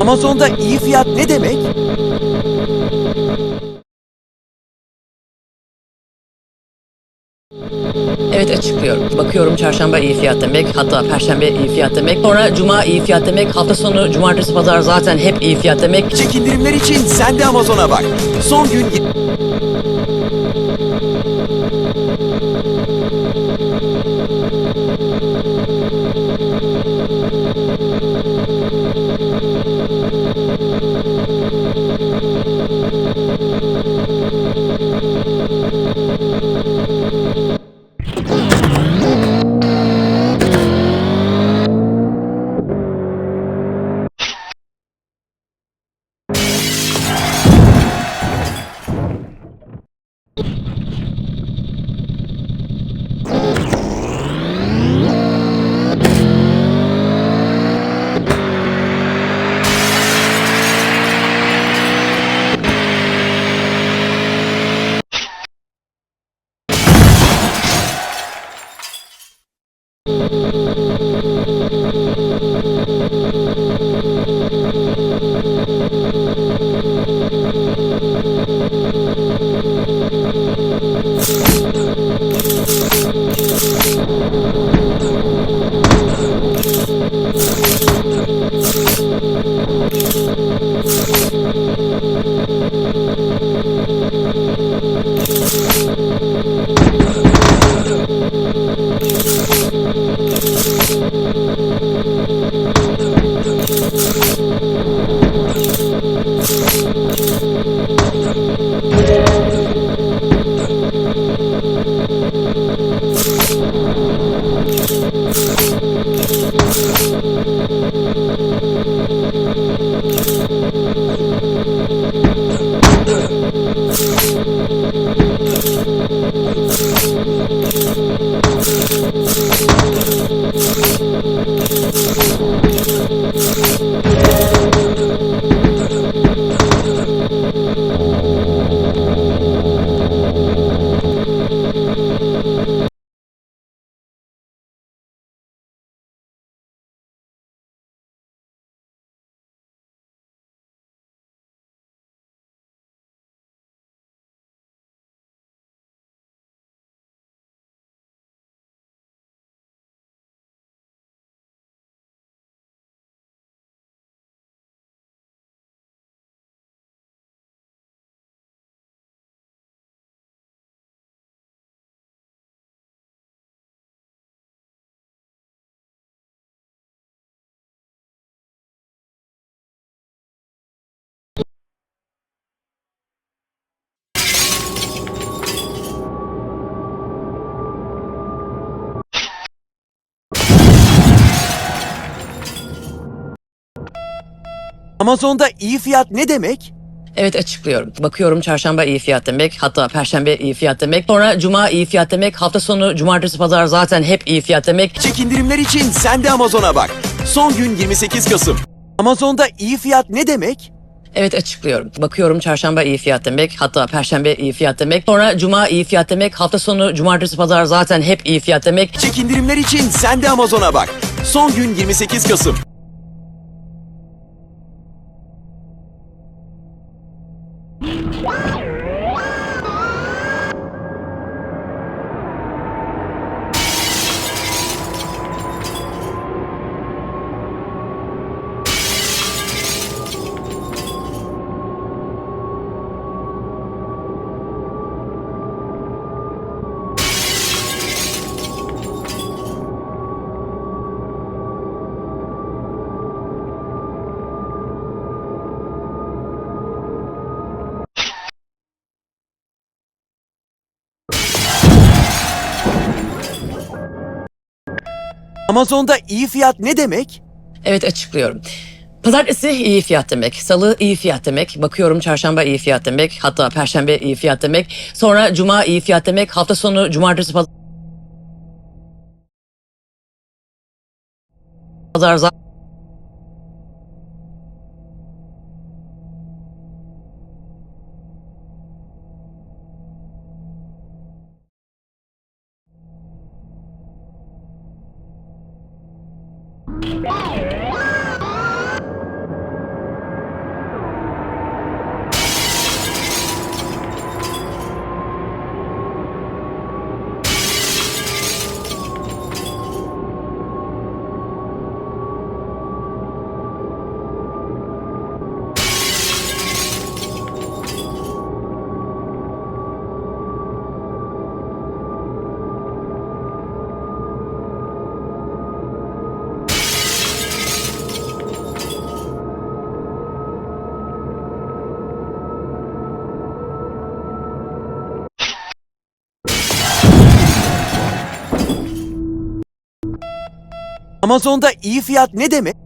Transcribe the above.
Amazon'da iyi fiyat ne demek? Evet açıklıyorum. Bakıyorum çarşamba iyi fiyat demek, hatta perşembe iyi fiyat demek, sonra cuma iyi fiyat demek, hafta sonu cumartesi pazar zaten hep iyi fiyat demek. Çekindirimler için sen de Amazon'a bak. Son gün... Thank you. Amazon'da iyi fiyat ne demek? Evet açıklıyorum. Bakıyorum çarşamba iyi fiyat demek. Hatta perşembe iyi fiyat demek. Sonra cuma iyi fiyat demek. Hafta sonu cumartesi pazar zaten hep iyi fiyat demek. Çek indirimler için sen de Amazon'a bak. Son gün 28 Kasım. Amazon'da iyi fiyat ne demek? Evet açıklıyorum. Bakıyorum çarşamba iyi fiyat demek. Hatta perşembe iyi fiyat demek. Sonra cuma iyi fiyat demek. Hafta sonu cumartesi pazar zaten hep iyi fiyat demek. Çek indirimler için sen de Amazon'a bak. Son gün 28 Kasım. Bye. Amazon'da iyi fiyat ne demek? Evet açıklıyorum. Pazartesi iyi fiyat demek. Salı iyi fiyat demek. Bakıyorum çarşamba iyi fiyat demek. Hatta perşembe iyi fiyat demek. Sonra cuma iyi fiyat demek. Hafta sonu cumartesi pazar Hey! Amazon'da iyi fiyat ne demek?